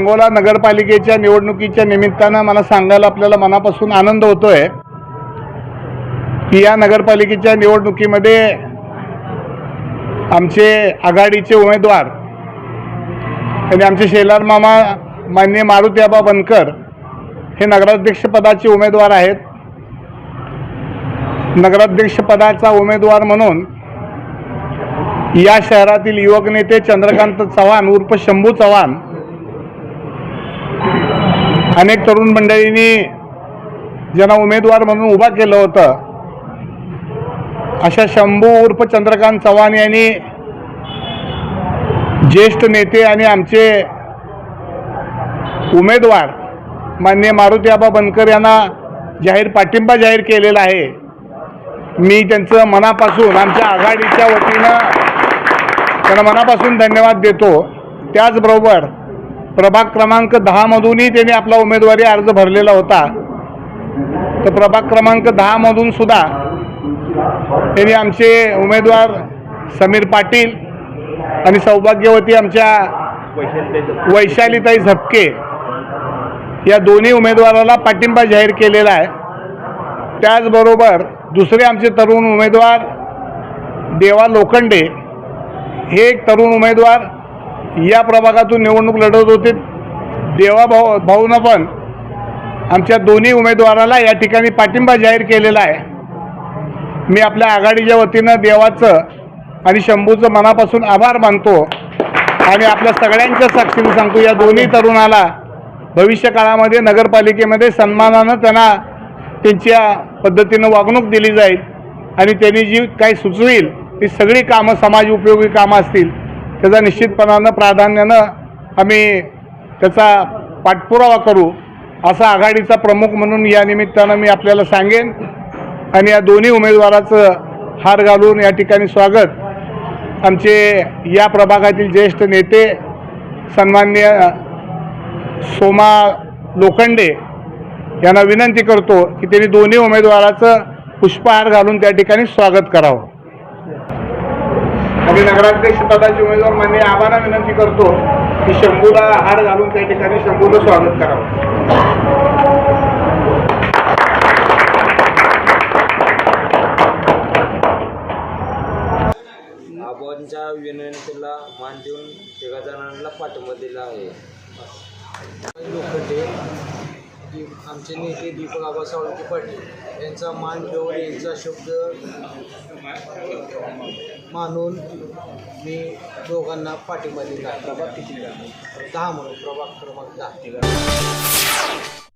Angola नगरपालिकेच्या निवडणुकीच्या निमित्तानं मला सांगायला आपल्याला मनापासून आनंद होतोय की या नगरपालिकेच्या निवडणुकीमध्ये आमचे आघाडीचे उमेदवार आणि आमचे शेलार मामा मान्य मारुतीआबा बनकर हे नगराध्यक्षपदाचे उमेदवार आहेत. नगराध्यक्षपदाचा उमेदवार म्हणून या शहरातील युवक नेते चंद्रकांत चव्हाण उर्फ शंभू चव्हाण अनेक तरुण मंडळींनी ज्यांना उमेदवार म्हणून उभा केलं होतं अशा शंभू उर्फ चंद्रकांत चव्हाण यांनी ज्येष्ठ नेते आणि आमचे उमेदवार मान्य मारुतीआबा बनकर यांना जाहीर पाठिंबा जाहीर केलेला आहे. मी त्यांचं मनापासून आमच्या आघाडीच्या वतीनं त्यांना मनापासून धन्यवाद देतो. त्याचबरोबर प्रभाग क्रमांक दहामधूनही त्यांनी आपला उमेदवारी अर्ज भरलेला होता. तर प्रभाग क्रमांक दहामधून सुद्धा त्यांनी आमचे उमेदवार समीर पाटील आणि सौभाग्यवती आमच्या वैशालीताई झपके या दोन्ही उमेदवाराला पाठिंबा जाहीर केलेला आहे. त्याचबरोबर दुसरे आमचे तरुण उमेदवार देवा लोखंडे हे एक तरुण उमेदवार या प्रभागातून निवडणूक लढवत होते. देवा भाऊ भाऊनं पण आमच्या दोन्ही उमेदवाराला या ठिकाणी पाठिंबा जाहीर केलेला आहे. मी आपल्या आघाडीच्या वतीनं देवाचं आणि शंभूचं मनापासून आभार मानतो. आणि आपल्या सगळ्यांच्या साक्षीने सांगतो या दोन्ही तरुणाला भविष्य काळामध्ये नगरपालिकेमध्ये सन्मानानं त्यांना त्यांच्या पद्धतीनं वागणूक दिली जाईल. आणि त्यांनी जी काही सुचवील ती सगळी कामं समाज उपयोगी कामं असतील. त्याचा निश्चितपणानं प्राधान्यानं आम्ही त्याचा पाठपुरावा करू असा आघाडीचा प्रमुख म्हणून या निमित्तानं मी आपल्याला सांगेन. आणि या दोन्ही उमेदवाराचं हार घालून या ठिकाणी स्वागत. आमचे या प्रभागातील ज्येष्ठ नेते सन्मान्य सोमा लोखंडे यांना विनंती करतो की त्यांनी दोन्ही उमेदवाराचं पुष्पहार घालून त्या ठिकाणी स्वागत करावं. आणि नगराध्यक्ष पदाचे उमेदवार मान्य आम्हाला विनंती करतो की शंभूला हार घालून त्या ठिकाणी शंभूचं स्वागत करावं. आबांच्या विनंतीला मान देऊन तिघा जणांना पाठिंबा दिला आहे. लोखंडे आमचे नेते दीपक आबा सावंत पाटील यांचा मान ठेवून यांचा शब्द मानून मी दोघांना पाठिंबा दिला. प्रभाग किती दहा म्हणून प्रभाग क्रमांक दहा.